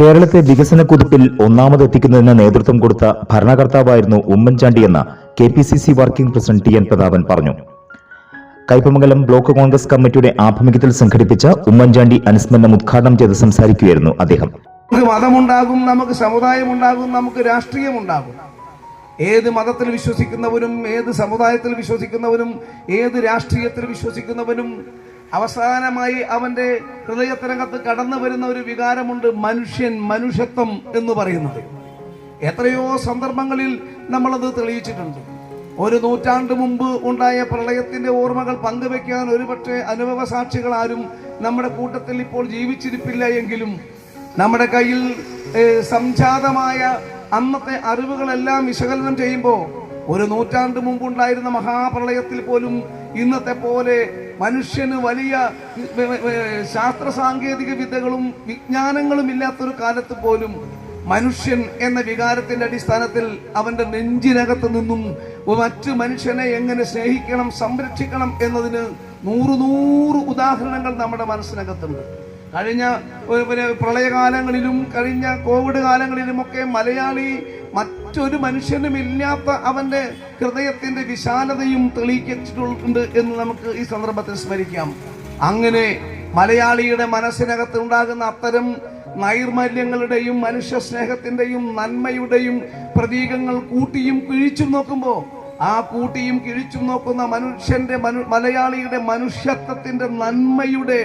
കേരളത്തെ വികസന കുതിപ്പിൽ ഒന്നാമതെത്തിക്കുന്നതിന് നേതൃത്വം കൊടുത്ത ഭരണകർത്താവായിരുന്നു ഉമ്മൻചാണ്ടിയെന്ന് K P C C working president T N Prathapan പറഞ്ഞു. കൈപ്പമംഗലം ബ്ലോക്ക് കോൺഗ്രസ് കമ്മിറ്റിയുടെ ആഭിമുഖ്യത്തിൽ സംഘടിപ്പിച്ച ഉമ്മൻചാണ്ടി അനുസ്മരണം ഉദ്ഘാടനം ചെയ്ത് സംസാരിക്കുകയായിരുന്നു അദ്ദേഹം. നമുക്ക് മതമുണ്ടാകും നമുക്ക് സമുദായമുണ്ടാകും നമുക്ക് രാഷ്ട്രീയമുണ്ടാകും. ഏത് മതത്തിൽ വിശ്വസിക്കുന്നവരും ഏത് സമുദായത്തിൽ വിശ്വസിക്കുന്നവരും ഏത് രാഷ്ട്രീയത്തിൽ വിശ്വസിക്കുന്നവനും അവസാനമായി അവന്റെ ഹൃദയത്തിനകത്ത് കടന്നു വരുന്ന ഒരു വികാരമുണ്ട് മനുഷ്യൻ മനുഷ്യത്വം എന്ന് പറയുന്നത്. എത്രയോ സന്ദർഭങ്ങളിൽ നമ്മളത് തെളിയിച്ചിട്ടുണ്ട്. ഒരു നൂറ്റാണ്ട് മുമ്പ് ഉണ്ടായ പ്രളയത്തിന്റെ ഓർമ്മകൾ പങ്കുവെക്കാൻ ഒരുപക്ഷെ അനുഭവ സാക്ഷികൾ ആരും നമ്മുടെ കൂട്ടത്തിൽ ഇപ്പോൾ ജീവിച്ചിരിപ്പില്ല എങ്കിലും നമ്മുടെ കയ്യിൽ സംജാതമായ അന്നത്തെ അറിവുകളെല്ലാം വിശകലനം ചെയ്യുമ്പോൾ ഒരു നൂറ്റാണ്ട് മുമ്പുണ്ടായിരുന്ന മഹാപ്രളയത്തിൽ പോലും ഇന്നത്തെ പോലെ മനുഷ്യന് വലിയ ശാസ്ത്ര സാങ്കേതിക വിദ്യകളും വിജ്ഞാനങ്ങളും ഇല്ലാത്തൊരു കാലത്ത് പോലും മനുഷ്യൻ എന്ന വികാരത്തിന്റെ അടിസ്ഥാനത്തിൽ അവന്റെ നെഞ്ചിനകത്ത് നിന്നും മറ്റു മനുഷ്യനെ എങ്ങനെ സ്നേഹിക്കണം സംരക്ഷിക്കണം എന്നതിന് നൂറ് നൂറ് ഉദാഹരണങ്ങൾ നമ്മുടെ മനസ്സിനകത്തുണ്ട്. കഴിഞ്ഞ പ്രളയകാലങ്ങളിലും കഴിഞ്ഞ കോവിഡ് കാലങ്ങളിലുമൊക്കെ മലയാളി മറ്റൊരു മനുഷ്യനും ഇല്ലാത്ത അവന്റെ ഹൃദയത്തിന്റെ വിശാലതയും തെളിയിച്ചിട്ടുണ്ട് എന്ന് നമുക്ക് ഈ സന്ദർഭത്തിൽ സ്മരിക്കാം. അങ്ങനെ മലയാളിയുടെ മനസ്സിനകത്ത് ഉണ്ടാകുന്ന അത്തരം നൈർമല്യങ്ങളുടെയും മനുഷ്യ സ്നേഹത്തിന്റെയും നന്മയുടെയും പ്രതീകങ്ങൾ കൂട്ടിയും കിഴിച്ചും നോക്കുമ്പോൾ ആ കൂട്ടിയും കിഴിച്ചും നോക്കുന്ന മനുഷ്യന്റെ മലയാളിയുടെ മനുഷ്യത്വത്തിന്റെ നന്മയുടെ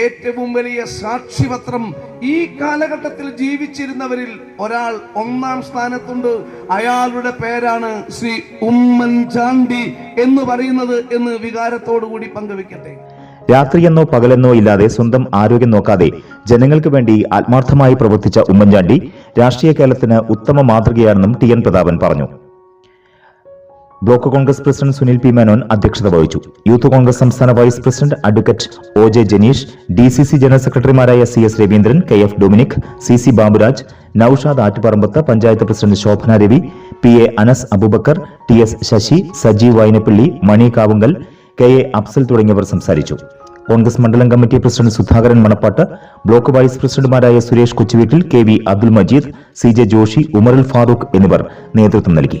ഏറ്റവും വലിയ സാക്ഷിപത്രം ഈ കാലഘട്ടത്തിൽ ജീവിച്ചിരുന്നവരിൽ ഒരാൾ ഒന്നാം സ്ഥാനത്തുണ്ട്. അയാളുടെ പേരാണ് ശ്രീ ഉമ്മൻചാണ്ടി എന്ന് പറയുന്നത് എന്ന് വികാരത്തോടു കൂടി പങ്കുവെക്കട്ടെ. രാത്രിയെന്നോ പകലെന്നോ ഇല്ലാതെ സ്വന്തം ആരോഗ്യം നോക്കാതെ ജനങ്ങൾക്ക് വേണ്ടി ആത്മാർത്ഥമായി പ്രവർത്തിച്ച ഉമ്മൻചാണ്ടി രാഷ്ട്രീയ കേരളത്തിന് ഉത്തമ മാതൃകയാണെന്നും ടി എൻ പ്രതാപൻ പറഞ്ഞു. Block Congress president Sunil P Menon അധ്യക്ഷത വഹിച്ചു. യൂത്ത് കോൺഗ്രസ് സംസ്ഥാന vice president advocate O J Janish D C C general സെക്രട്ടറിമാരായ C S Raveendran K F Dominic C C Baburaj Noushad Attuparambath panchayat president Shobhana Ravi P A Anas Abubakar T S Sasi Sajeev Vainappally Mani Kavungal K A Afsal തുടങ്ങിയവർ സംസാരിച്ചു. കോൺഗ്രസ് മണ്ഡലം committee president Sudhakaran Manappat block vice പ്രസിഡന്റുമാരായ Suresh Kochuveettil K V Abdul Majeed C J Joshi Umarul Farooq എന്നിവർ നേതൃത്വം നൽകി.